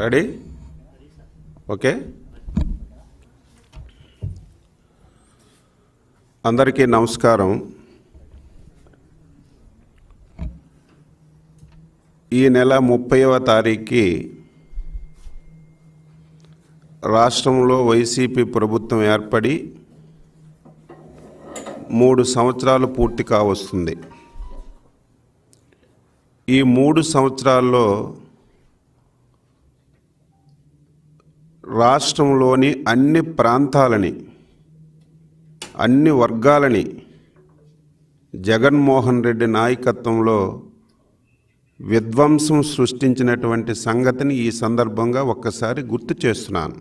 Ready okay అందరికీ నమస్కారం. ఈ నెల ముప్పైవ తారీఖుకి రాష్ట్రంలో వైసీపీ ప్రభుత్వం ఏర్పడి మూడు సంవత్సరాలు పూర్తి కావస్తుంది. ఈ మూడు సంవత్సరాల్లో రాష్ట్రంలోని అన్ని ప్రాంతాలని అన్ని వర్గాలని జగన్మోహన్ రెడ్డి నాయకత్వంలో విధ్వంసం సృష్టించినటువంటి సంగతిని ఈ సందర్భంగా ఒక్కసారి గుర్తు చేస్తున్నాను.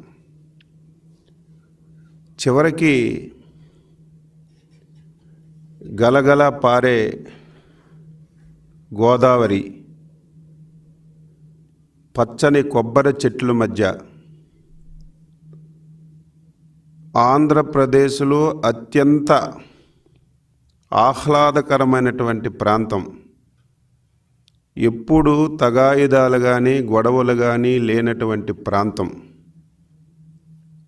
చివరికి గలగల పారే గోదావరి పచ్చని కొబ్బరి చెట్ల మధ్య ఆంధ్రప్రదేశ్లో అత్యంత ఆహ్లాదకరమైనటువంటి ప్రాంతం. ఎప్పుడు తగాయిదాలు కానీ గొడవలు కానీ లేనటువంటి ప్రాంతం.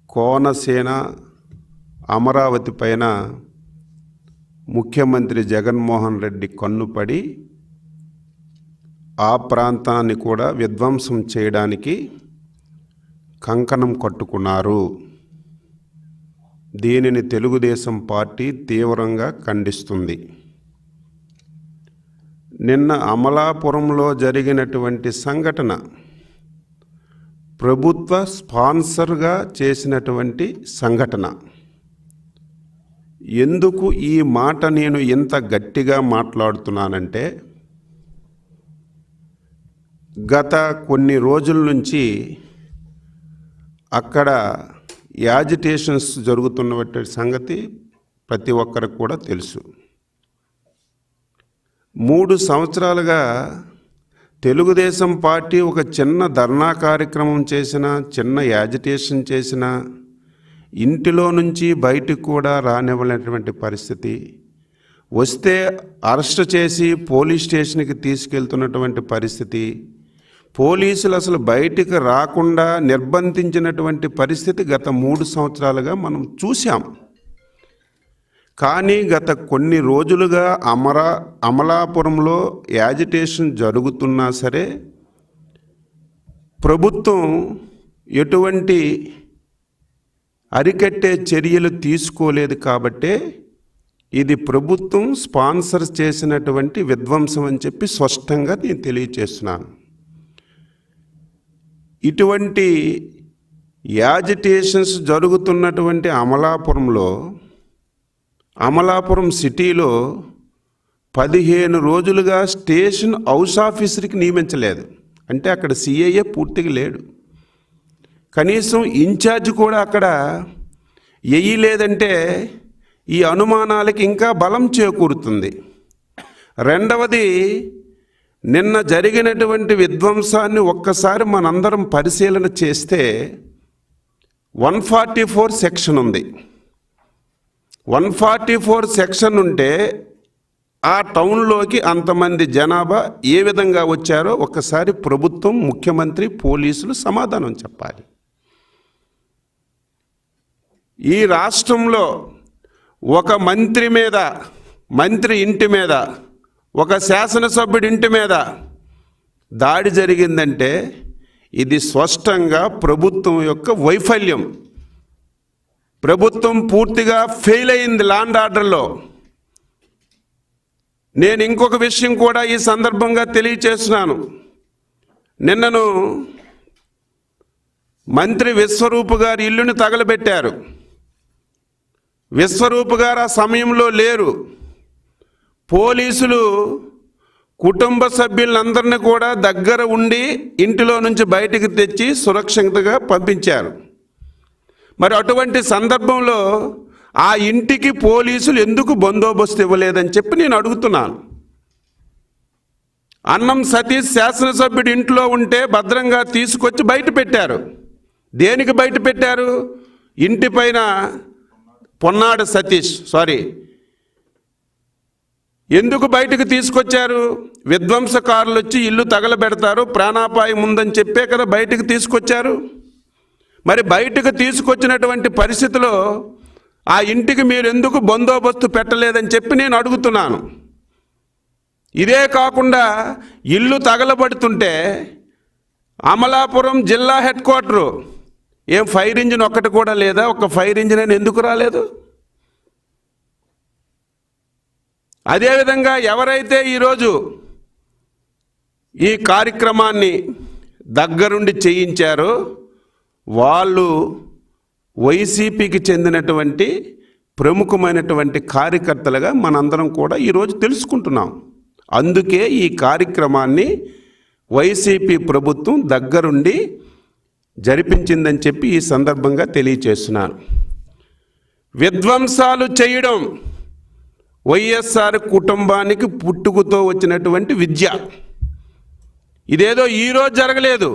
కోనసీన అమరావతి పైన ముఖ్యమంత్రి జగన్మోహన్ రెడ్డి కన్నుపడి ఆ ప్రాంతాన్ని కూడా విధ్వంసం చేయడానికి కంకణం కట్టుకున్నారు. దీనిని తెలుగుదేశం పార్టీ తీవ్రంగా ఖండిస్తుంది. నిన్న అమలాపురంలో జరిగినటువంటి సంఘటన ప్రభుత్వ స్పాన్సర్గా చేసినటువంటి సంఘటన. ఎందుకు ఈ మాట నేను ఇంత గట్టిగా మాట్లాడుతున్నానంటే గత కొన్ని రోజుల నుంచి అక్కడ యాజిటేషన్స్ జరుగుతున్నటువంటి సంగతి ప్రతి ఒక్కరికి కూడా తెలుసు. మూడు సంవత్సరాలుగా తెలుగుదేశం పార్టీ ఒక చిన్న ధర్నా కార్యక్రమం చేసిన చిన్న యాజిటేషన్ చేసిన ఇంటిలో నుంచి బయటికి కూడా రానివ్వలేనటువంటి పరిస్థితి. వస్తే అరెస్ట్ చేసి పోలీస్ స్టేషన్కి తీసుకెళ్తున్నటువంటి పరిస్థితి. పోలీసులు అసలు బయటికి రాకుండా నిర్బంధించినటువంటి పరిస్థితి గత మూడు సంవత్సరాలుగా మనం చూసాం కానీ గత కొన్ని రోజులుగా అమరా అమలాపురంలో యాజిటేషన్ జరుగుతున్నా సరే ప్రభుత్వం ఎటువంటి అరికట్టే చర్యలు తీసుకోలేదు కాబట్టే ఇది ప్రభుత్వం స్పాన్సర్ చేసినటువంటి విధ్వంసం అని చెప్పి స్పష్టంగా నేను తెలియచేస్తున్నాను. ఇటువంటి యాజిటేషన్స్ జరుగుతున్నటువంటి అమలాపురంలో అమలాపురం సిటీలో పదిహేను రోజులుగా స్టేషన్ హౌస్ ఆఫీసర్కి నియమించలేదు. అంటే అక్కడ సిఐఏ పూర్తిగా లేడు. కనీసం ఇన్ఛార్జ్ కూడా అక్కడ లేదంటే ఈ అనుమానాలకి ఇంకా బలం చేకూరుతుంది. రెండవది నిన్న జరిగినటువంటి విధ్వంసాన్ని ఒక్కసారి మనందరం పరిశీలన చేస్తే వన్ ఫార్టీ ఫోర్ సెక్షన్ ఉంది. వన్ ఫార్టీ ఫోర్ సెక్షన్ ఉంటే ఆ టౌన్లోకి అంతమంది జనాభా ఏ విధంగా వచ్చారో ఒక్కసారి ప్రభుత్వం ముఖ్యమంత్రి పోలీసులు సమాధానం చెప్పాలి. ఈ రాష్ట్రంలో ఒక మంత్రి మీద మంత్రి ఇంటి మీద ఒక శాసనసభ్యుడి ఇంటి మీద దాడి జరిగిందంటే ఇది స్పష్టంగా ప్రభుత్వం యొక్క వైఫల్యం. ప్రభుత్వం పూర్తిగా ఫెయిల్ అయింది లాండ్ ఆర్డర్లో. నేను ఇంకొక విషయం కూడా ఈ సందర్భంగా తెలియచేస్తున్నాను. నిన్నను మంత్రి విశ్వరూప్ గారి ఇల్లుని తగలబెట్టారు. విశ్వరూప్ గారు ఆ సమయంలో లేరు. పోలీసులు కుటుంబ సభ్యులందరినీ కూడా దగ్గర ఉండి ఇంటిలో నుంచి బయటికి తెచ్చి సురక్షితంగా పంపించారు. మరి అటువంటి సందర్భంలో ఆ ఇంటికి పోలీసులు ఎందుకు బందోబస్తు ఇవ్వలేదని చెప్పి నేను అడుగుతున్నాను. అన్నం సతీష్ శాసనసభ్యుడి ఇంట్లో ఉంటే భద్రంగా తీసుకొచ్చి బయట పెట్టారు. దేనికి బయట పెట్టారు? ఇంటి పైన పొన్నాడు సతీష్ సారీ ఎందుకు బయటకు తీసుకొచ్చారు? విధ్వంసకారులు వచ్చి ఇల్లు తగలబెడతారు ప్రాణాపాయం ఉందని చెప్పే కదా బయటకు తీసుకొచ్చారు? మరి బయటకు తీసుకొచ్చినటువంటి పరిస్థితిలో ఆ ఇంటికి మీరు ఎందుకు బందోబస్తు పెట్టలేదని చెప్పి నేను అడుగుతున్నాను. ఇదే కాకుండా ఇల్లు తగలబడుతుంటే అమలాపురం జిల్లా హెడ్ క్వార్టరు ఏం ఫైర్ ఇంజిన్ ఒక్కటి కూడా లేదా? ఒక ఫైర్ ఇంజిన్ అని ఎందుకు రాలేదు? అదేవిధంగా ఎవరైతే ఈరోజు ఈ కార్యక్రమాన్ని దగ్గరుండి చేయించారో వాళ్ళు వైసీపీకి చెందినటువంటి ప్రముఖమైనటువంటి కార్యకర్తలుగా మనందరం కూడా ఈరోజు తెలుసుకుంటున్నాం. అందుకే ఈ కార్యక్రమాన్ని వైసీపీ ప్రభుత్వం దగ్గరుండి జరిపించిందని చెప్పి ఈ సందర్భంగా తెలియచేస్తున్నాను. విధ్వంసాలు చేయడం వైఎస్ఆర్ కుటుంబానికి పుట్టుకతో వచ్చినటువంటి విద్య. ఇదేదో ఈరోజు జరగలేదు.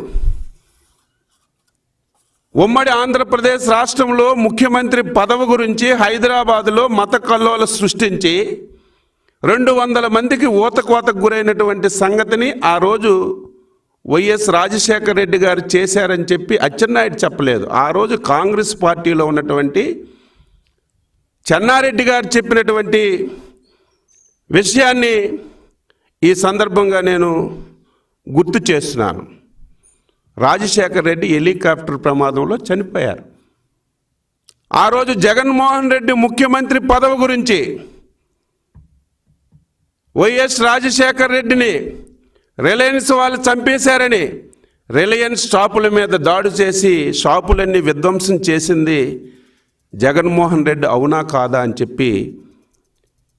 ఉమ్మడి ఆంధ్రప్రదేశ్ రాష్ట్రంలో ముఖ్యమంత్రి పదవి గురించి హైదరాబాదులో మత కల్లోల సృష్టించి రెండు వందల మందికి ఊతకోతకు గురైనటువంటి సంగతిని ఆ రోజు వైఎస్ రాజశేఖర రెడ్డి గారు చేశారని చెప్పి అచ్చెన్నాయుడు చెప్పలేదు. ఆ రోజు కాంగ్రెస్ పార్టీలో ఉన్నటువంటి చెన్నారెడ్డి గారు చెప్పినటువంటి విషయాన్ని ఈ సందర్భంగా నేను గుర్తు చేస్తున్నాను. రాజశేఖర్ రెడ్డి హెలికాప్టర్ ప్రమాదంలో చనిపోయారు. ఆ రోజు జగన్మోహన్ రెడ్డి ముఖ్యమంత్రి పదవి గురించి వైఎస్ రాజశేఖర్ రెడ్డిని రిలయన్స్ వాళ్ళు చంపేశారని రిలయన్స్ షాపుల మీద దాడి చేసి షాపులన్నీ విధ్వంసం చేసింది జగన్మోహన్ రెడ్డి అవునా కాదా అని చెప్పి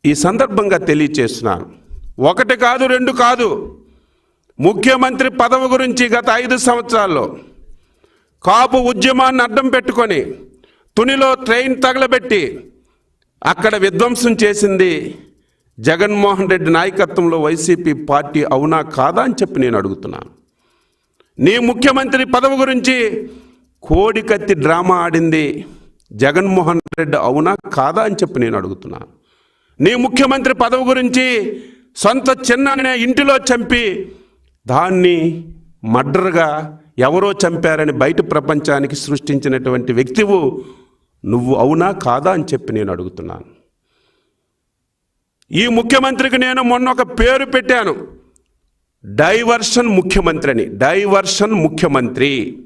ఈ సందర్భంగా తెలియచేస్తున్నాను. ఒకటి కాదు రెండు కాదు. ముఖ్యమంత్రి పదవి గురించి గత ఐదు సంవత్సరాల్లో కాపు ఉద్యమాన్ని అడ్డం పెట్టుకొని తునిలో ట్రైన్ తగలబెట్టి అక్కడ విధ్వంసం చేసింది జగన్మోహన్ రెడ్డి నాయకత్వంలో వైసీపీ పార్టీ అవునా కాదా అని చెప్పి నేను అడుగుతున్నాను. నీ ముఖ్యమంత్రి పదవి గురించి కోడికత్తి డ్రామా ఆడింది. జగన్మోహన్ రెడ్డి అవునా కాదా అని చెప్పి నేను అడుగుతున్నాను నీ ముఖ్యమంత్రి పదవి గురించి సొంత చిన్న ఇంటిలో చంపి దాన్ని మర్డర్గా ఎవరో చంపారని బయట ప్రపంచానికి సృష్టించినటువంటి వ్యక్తివు నువ్వు అవునా కాదా అని చెప్పి నేను అడుగుతున్నాను. ఈ ముఖ్యమంత్రికి నేను మొన్న ఒక పేరు పెట్టాను. డైవర్షన్ ముఖ్యమంత్రి అని. డైవర్షన్ ముఖ్యమంత్రి.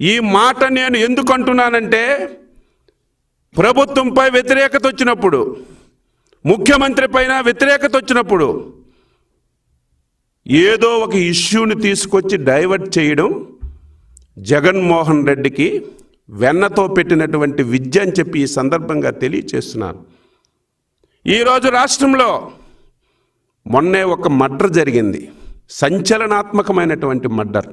ఈ మాట నేను ఎందుకు అంటున్నానంటే ప్రభుత్వంపై వ్యతిరేకత వచ్చినప్పుడు ముఖ్యమంత్రి పైన వ్యతిరేకత వచ్చినప్పుడు ఏదో ఒక ఇష్యూని తీసుకొచ్చి డైవర్ట్ చేయడం జగన్మోహన్ రెడ్డికి వెన్నతో పెట్టినటువంటి విద్య అని చెప్పి ఈ సందర్భంగా తెలియచేస్తున్నాను ఈరోజు రాష్ట్రంలో మొన్నే ఒక మర్డర్ జరిగింది. సంచలనాత్మకమైనటువంటి మర్డర్.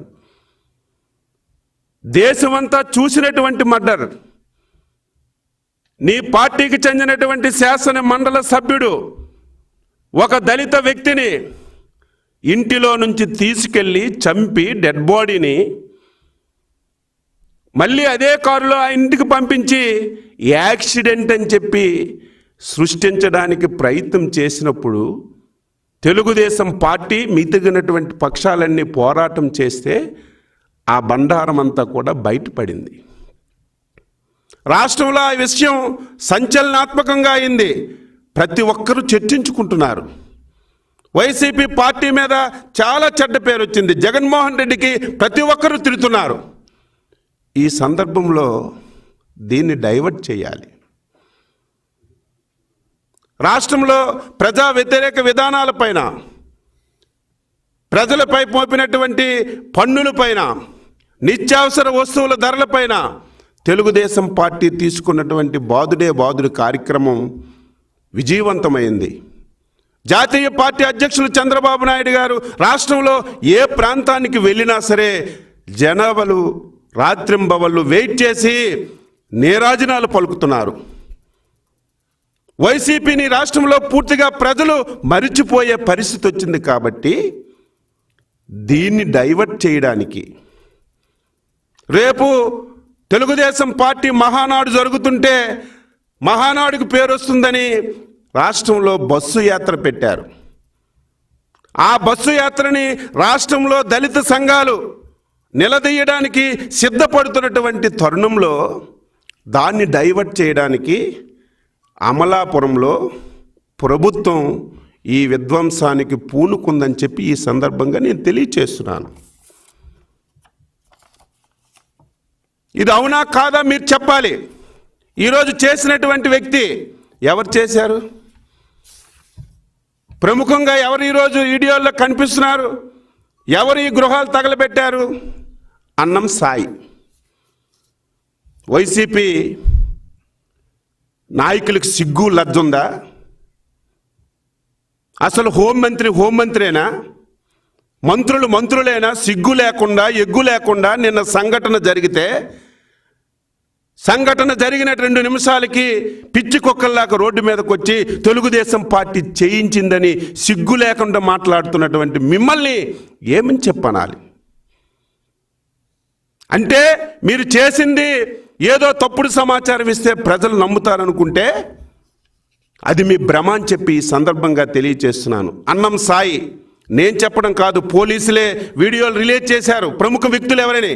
దేశమంతా చూసినటువంటి మర్డర్. నీ పార్టీకి చెందినటువంటి శాసన మండల సభ్యుడు ఒక దళిత వ్యక్తిని ఇంటిలో నుంచి తీసుకెళ్ళి చంపి డెడ్ బాడీని మళ్ళీ అదే కారులో ఆ ఇంటికి పంపించి యాక్సిడెంట్ అని చెప్పి సృష్టించడానికి ప్రయత్నం చేసినప్పుడు తెలుగుదేశం పార్టీ మితిగినటువంటి పక్షాలన్నీ పోరాటం చేస్తే ఆ బండారం అంతా కూడా బయటపడింది. రాష్ట్రంలో ఆ విషయం సంచలనాత్మకంగా అయింది. ప్రతి ఒక్కరూ చర్చించుకుంటున్నారు. వైసీపీ పార్టీ మీద చాలా చెడ్డ పేరు వచ్చింది. జగన్మోహన్ రెడ్డికి ప్రతి ఒక్కరూ తిడుతున్నారు. ఈ సందర్భంలో దీన్ని డైవర్ట్ చేయాలి. రాష్ట్రంలో ప్రజా వ్యతిరేక విధానాలపైన ప్రజలపై మోపినటువంటి పన్నులపైన నిత్యావసర వస్తువుల ధరలపైన తెలుగుదేశం పార్టీ తీసుకున్నటువంటి బాదుడే బాదుడు కార్యక్రమం విజయవంతమైంది. జాతీయ పార్టీ అధ్యక్షులు చంద్రబాబు నాయుడు గారు రాష్ట్రంలో ఏ ప్రాంతానికి వెళ్ళినా సరే జనాభాలు రాత్రింబవళ్ళు వెయిట్ చేసి నేరాజనాలు పలుకుతున్నారు. వైసీపీని రాష్ట్రంలో పూర్తిగా ప్రజలు మరిచిపోయే పరిస్థితి వచ్చింది కాబట్టి దీన్ని డైవర్ట్ చేయడానికి రేపు తెలుగుదేశం పార్టీ మహానాడు జరుగుతుంటే మహానాడుకు పేరు వస్తుందని రాష్ట్రంలో బస్సు యాత్ర పెట్టారు. ఆ బస్సు యాత్రని రాష్ట్రంలో దళిత సంఘాలు నిలదీయడానికి సిద్ధపడుతున్నటువంటి తరుణంలో దాన్ని డైవర్ట్ చేయడానికి అమలాపురంలో ప్రభుత్వం ఈ విధ్వంసానికి పూనుకుందని చెప్పి ఈ సందర్భంగా నేను తెలియచేస్తున్నాను. ఇది అవునా కాదా మీరు చెప్పాలి. ఈరోజు చేసినటువంటి వ్యక్తి ఎవరు చేశారు? ప్రముఖంగా ఎవరు ఈరోజు వీడియోల్లో కనిపిస్తున్నారు? ఎవరు ఈ గృహాలు తగలబెట్టారు? అన్నం సాయి. వైసీపీ నాయకులకు సిగ్గు లద్దుందా అసలు హోంమంత్రి హోంమంత్రేనా మంత్రులు మంత్రులైనా? సిగ్గు లేకుండా ఎగ్గు లేకుండా నిన్న సంఘటన జరిగితే సంఘటన జరిగిన రెండు నిమిషాలకి పిచ్చి కుక్కల్లాగా రోడ్డు మీదకి వచ్చి తెలుగుదేశం పార్టీ చేయించిందని సిగ్గు లేకుండా మాట్లాడుతున్నటువంటి మిమ్మల్ని ఏమని చెప్పనాలి? అంటే మీరు చేసింది ఏదో తప్పుడు సమాచారం ఇస్తే ప్రజలు నమ్ముతారనుకుంటే అది మీ భ్రమ అని చెప్పి ఈ సందర్భంగా తెలియచేస్తున్నాను. అన్నం సాయి నేను చెప్పడం కాదు పోలీసులే వీడియోలు రిలీజ్ చేశారు ప్రముఖ వ్యక్తులు ఎవరని?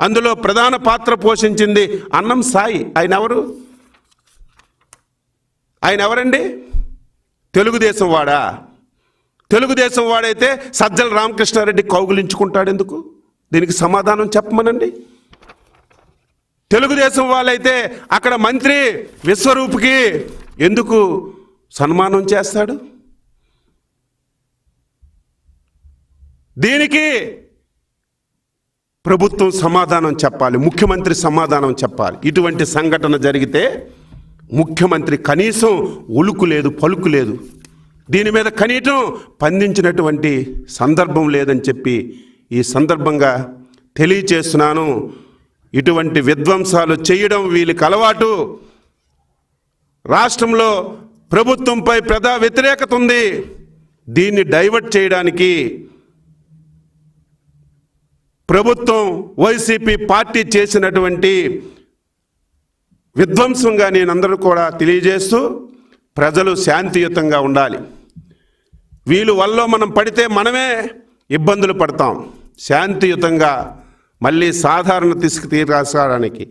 అందులో ప్రధాన పాత్ర పోషించింది అన్నం సాయి. ఆయన ఎవరు? ఆయన ఎవరండి? తెలుగుదేశం వాడా? తెలుగుదేశం వాడైతే సజ్జల రామకృష్ణారెడ్డి కౌగులించుకుంటాడు ఎందుకు? దీనికి సమాధానం చెప్పమనండి. తెలుగుదేశం వాళ్ళైతే అక్కడ మంత్రి విశ్వరూప్కి ఎందుకు సన్మానం చేస్తాడు? దీనికి ప్రభుత్వం సమాధానం చెప్పాలి ముఖ్యమంత్రి సమాధానం చెప్పాలి. ఇటువంటి సంఘటన జరిగితే ముఖ్యమంత్రి కనీసం ఒలుకు లేదు పలుకు లేదు. దీని మీద కనీసం పందించినటువంటి సందర్భం లేదని చెప్పి ఈ సందర్భంగా తెలియచేస్తున్నాను. ఇటువంటి విధ్వంసాలు చేయడం వీళ్ళకి అలవాటు. రాష్ట్రంలో ప్రభుత్వంపై ప్రజా వ్యతిరేకత ఉంది. దీన్ని డైవర్ట్ చేయడానికి ప్రభుత్వం వైసీపీ పార్టీ చేసినటువంటి విధ్వంసంగా నేనందరూ కూడా తెలియజేస్తూ ప్రజలు శాంతియుతంగా ఉండాలి. వీళ్ళు వల్ల మనం పడితే మనమే ఇబ్బందులు పడతాం. శాంతియుతంగా మళ్ళీ సాధారణ తీసుకు తీరాసడానికి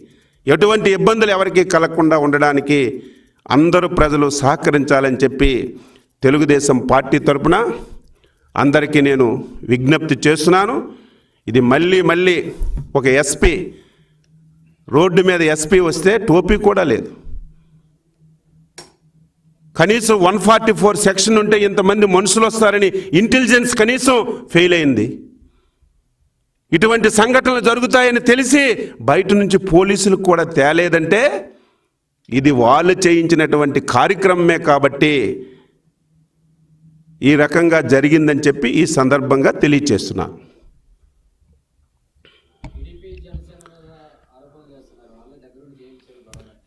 ఎటువంటి ఇబ్బందులు ఎవరికి కలగకుండా ఉండడానికి అందరూ ప్రజలు సహకరించాలని చెప్పి తెలుగుదేశం పార్టీ తరపున అందరికీ నేను విజ్ఞప్తి చేస్తున్నాను. ఇది మళ్ళీ మళ్ళీ ఒక ఎస్పీ రోడ్డు మీద ఎస్పీ వస్తే టోపీ కూడా లేదు. కనీసం వన్ ఫార్టీ ఫోర్ సెక్షన్ ఉంటే ఇంతమంది మనుషులు వస్తారని ఇంటెలిజెన్స్ కనీసం ఫెయిల్ అయింది. ఇటువంటి సంఘటనలు జరుగుతాయని తెలిసి బయట నుంచి పోలీసులకు కూడా తేలేదంటే ఇది వాళ్ళు చేయించినటువంటి కార్యక్రమమే కాబట్టి ఈ రకంగా జరిగిందని చెప్పి ఈ సందర్భంగా తెలియచేస్తున్నాను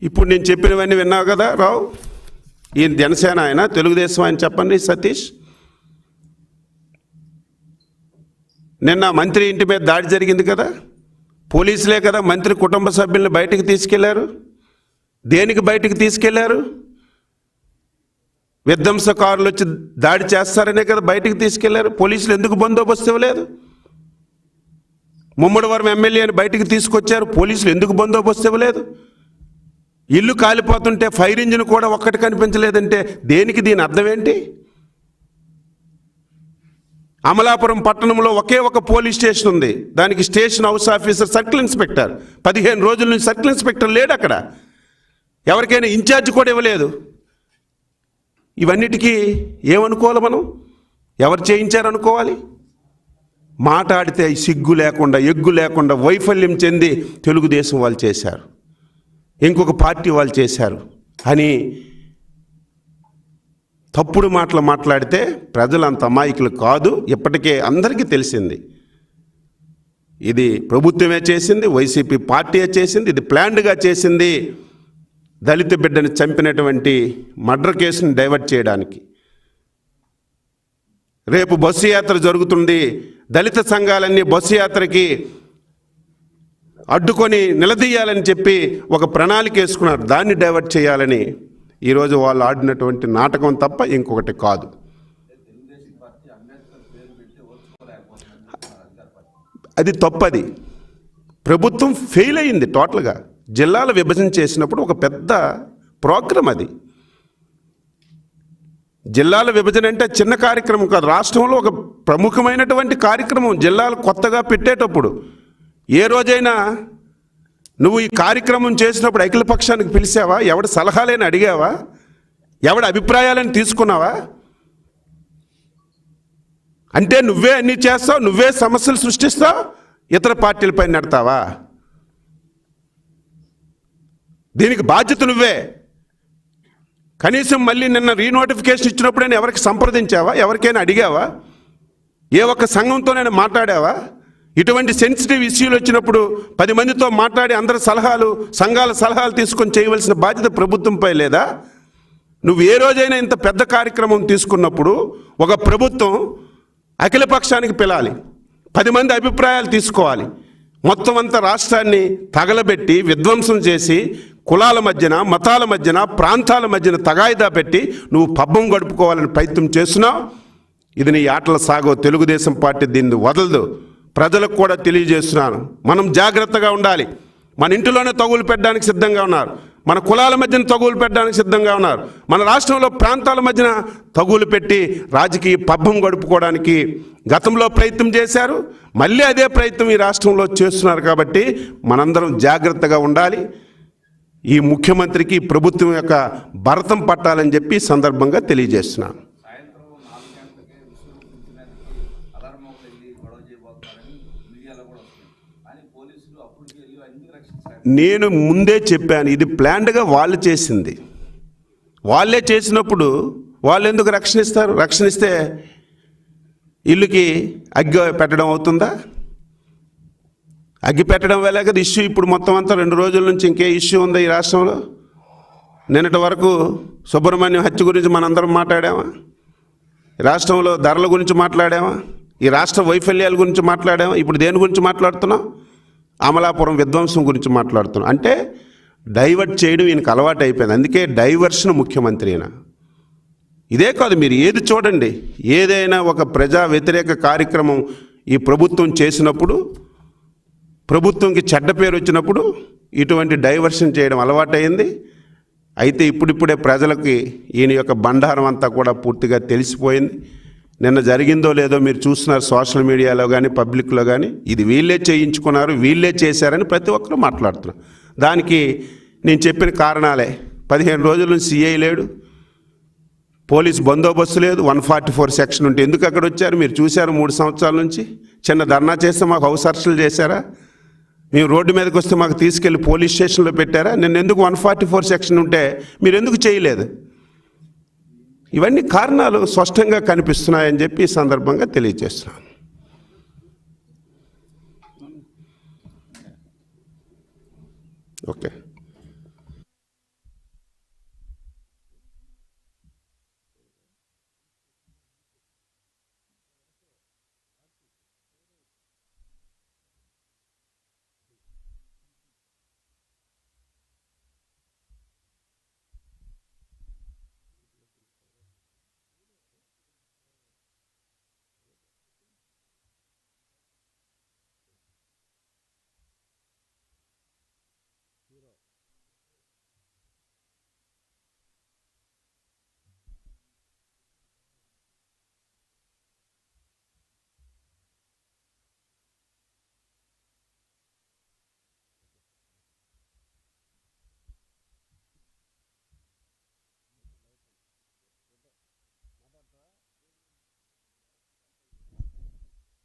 ఇప్పుడు నేను చెప్పినవన్నీ విన్నావు కదా రావు? ఈయన జనసేన ఆయన తెలుగుదేశం ఆయన చెప్పండి సతీష్. నిన్న మంత్రి ఇంటి మీద దాడి జరిగింది కదా. పోలీసులే కదా మంత్రి కుటుంబ సభ్యుల్ని బయటకు తీసుకెళ్ళారు. దేనికి బయటకు తీసుకెళ్ళారు? విధ్వంసకారులు వచ్చి దాడి చేస్తారనే కదా బయటకు తీసుకెళ్ళారు. పోలీసులు ఎందుకు బందోబస్తు ఇవ్వలేదు? ముమ్మడివరం ఎమ్మెల్యేని బయటికి తీసుకొచ్చారు. పోలీసులు ఎందుకు బందోబస్తు ఇవ్వలేదు? ఇల్లు కాలిపోతుంటే ఫైర్ ఇంజిన్ కూడా ఒక్కటి కనిపించలేదంటే దేనికి దీని అర్థం ఏంటి? అమలాపురం పట్టణంలో ఒకే ఒక పోలీస్ స్టేషన్ ఉంది. దానికి station house officer circle inspector. పదిహేను రోజుల నుంచి సర్కిల్ ఇన్స్పెక్టర్ లేడు అక్కడ. ఎవరికైనా ఇన్ఛార్జ్ కూడా ఇవ్వలేదు. ఇవన్నిటికీ ఏమనుకోవాలి మనం? ఎవరు చేయించారనుకోవాలి మాట్లాడితే సిగ్గు లేకుండా ఎగ్గు లేకుండా వైఫల్యం చెంది తెలుగుదేశం వాళ్ళు చేశారు. ఇంకొక పార్టీ వాళ్ళు చేశారు. అని తప్పుడు మాటలు మాట్లాడితే ప్రజలు అంత అమాయకులు కాదు. ఇప్పటికే అందరికీ తెలిసింది. ఇది ప్రభుత్వమే చేసింది వైసీపీ పార్టీయే చేసింది ఇది ప్లాన్డ్గా చేసింది దళిత బిడ్డను చంపినటువంటి మర్డర్ కేసుని డైవర్ట్ చేయడానికి. రేపు బస్సు యాత్ర జరుగుతుంది. దళిత సంఘాలన్నీ బస్సు యాత్రకి అడ్డుకొని నిలదీయాలని చెప్పి ఒక ప్రణాళిక వేసుకున్నారు. దాన్ని డైవర్ట్ చేయాలని ఈరోజు వాళ్ళు ఆడినటువంటి నాటకం తప్ప ఇంకొకటి కాదు. అది తప్పది. ప్రభుత్వం ఫెయిల్ అయింది టోటల్గా జిల్లాల విభజన చేసినప్పుడు ఒక పెద్ద ప్రోగ్రాం అది. జిల్లాల విభజన అంటే చిన్న కార్యక్రమం కాదు. రాష్ట్రంలో ఒక ప్రముఖమైనటువంటి కార్యక్రమం. జిల్లాలు కొత్తగా పెట్టేటప్పుడు ఏ రోజైనా నువ్వు ఈ కార్యక్రమం చేసినప్పుడు అఖిల పక్షానికి పిలిచావా? ఎవడి సలహాలేని అడిగావా? ఎవడి అభిప్రాయాలను తీసుకున్నావా? అంటే నువ్వే అన్ని చేస్తావు నువ్వే సమస్యలు సృష్టిస్తావు ఇతర పార్టీలపై నడతావా? దీనికి బాధ్యత నువ్వే. కనీసం మళ్ళీ నిన్న రీనోటిఫికేషన్ ఇచ్చినప్పుడైనా ఎవరికి సంప్రదించావా? ఎవరికైనా అడిగావా? ఏ ఒక్క సంఘంతోనైనా మాట్లాడావా? ఇటువంటి సెన్సిటివ్ ఇష్యూలు వచ్చినప్పుడు పది మందితో మాట్లాడి అందరి సలహాలు సంఘాల సలహాలు తీసుకొని చేయవలసిన బాధ్యత ప్రభుత్వంపై లేదా? నువ్వు ఏ రోజైనా ఇంత పెద్ద కార్యక్రమం తీసుకున్నప్పుడు ఒక ప్రభుత్వం అఖిలపక్షానికి పిలాలి. పది మంది అభిప్రాయాలు తీసుకోవాలి. మొత్తం అంతా రాష్ట్రాన్ని తగలబెట్టి విధ్వంసం చేసి కులాల మధ్యన మతాల మధ్యన ప్రాంతాల మధ్యన తగాయిదా పెట్టి నువ్వు పబ్బం గడుపుకోవాలని ప్రయత్నం చేస్తున్నావు. ఇది నీ ఆటల సాగో తెలుగుదేశం పార్టీ దీన్ని వదలదు. ప్రజలకు కూడా తెలియజేస్తున్నాను. మనం జాగ్రత్తగా ఉండాలి. మన ఇంటిలోనే తగులు పెట్టడానికి సిద్ధంగా ఉన్నారు. మన కులాల మధ్యన తగులు పెట్టడానికి సిద్ధంగా ఉన్నారు. మన రాష్ట్రంలో ప్రాంతాల మధ్యన తగులు పెట్టి రాజకీయ పబ్బం గడుపుకోవడానికి గతంలో ప్రయత్నం చేశారు. మళ్ళీ అదే ప్రయత్నం ఈ రాష్ట్రంలో చేస్తున్నారు కాబట్టి మనందరం జాగ్రత్తగా ఉండాలి. ఈ ముఖ్యమంత్రికి ప్రభుత్వం యొక్క భరతం పట్టాలని చెప్పి సందర్భంగా తెలియజేస్తున్నాను. మీడియాలో కూడా వస్తుంది నేను ముందే చెప్పాను ఇది ప్లాన్డ్గా వాళ్ళు చేసింది. వాళ్ళే చేసినప్పుడు వాళ్ళు ఎందుకు రక్షణ ఇస్తారు రక్షణ ఇస్తే ఇల్లుకి అగ్గి పెట్టడం అవుతుందా? అగ్గి పెట్టడం వల్ల కదా ఇష్యూ ఇప్పుడు మొత్తం అంతా రెండు రోజుల నుంచి ఇంకే ఇష్యూ ఉందా ఈ రాష్ట్రంలో. నిన్నటి వరకు సుబ్రహ్మణ్యం హత్య గురించి మనందరం మాట్లాడామా? రాష్ట్రంలో ధరల గురించి మాట్లాడామా? ఈ రాష్ట్ర వైఫల్యాల గురించి మాట్లాడాం ఇప్పుడు దేని గురించి మాట్లాడుతున్నాం అమలాపురం విధ్వంసం గురించి మాట్లాడుతున్నాం అంటే డైవర్ట్ చేయడం ఈయనకు అలవాటు అయిపోయింది. అందుకే డైవర్షన్ ముఖ్యమంత్రి అయినా ఇదే కాదు మీరు ఏది చూడండి. ఏదైనా ఒక ప్రజా వ్యతిరేక కార్యక్రమం ఈ ప్రభుత్వం చేసినప్పుడు ప్రభుత్వంకి చెడ్డ పేరు వచ్చినప్పుడు ఇటువంటి డైవర్షన్ చేయడం అలవాటైంది. అయితే ఇప్పుడిప్పుడే ప్రజలకి ఈయన యొక్క బండారం అంతా కూడా పూర్తిగా తెలిసిపోయింది. నిన్న జరిగిందో లేదో మీరు చూస్తున్నారు సోషల్ మీడియాలో కానీ పబ్లిక్లో కానీ ఇది వీళ్ళే చేయించుకున్నారు వీళ్ళే చేశారని ప్రతి ఒక్కరు మాట్లాడుతున్నారు. దానికి నేను చెప్పిన కారణాలే. పదిహేను రోజుల నుంచి సీఐ లేడు. పోలీస్ బందోబస్తు లేదు. వన్ ఫార్టీ ఫోర్ సెక్షన్ ఉంటే ఎందుకు అక్కడ వచ్చారు? మీరు చూశారు మూడు సంవత్సరాల నుంచి. చిన్న ధర్నా చేస్తే మాకు హౌస్ అరెస్టులు చేశారా? మేము రోడ్డు మీదకి వస్తే మాకు తీసుకెళ్ళి పోలీస్ స్టేషన్లో పెట్టారా? నిన్న ఎందుకు వన్ ఫార్టీ ఫోర్ సెక్షన్ ఉంటే మీరు ఎందుకు చేయలేదు? ఇవన్నీ కారణాలు స్పష్టంగా కనిపిస్తున్నాయని చెప్పి ఈ సందర్భంగా తెలియజేస్తున్నాను. ఓకే.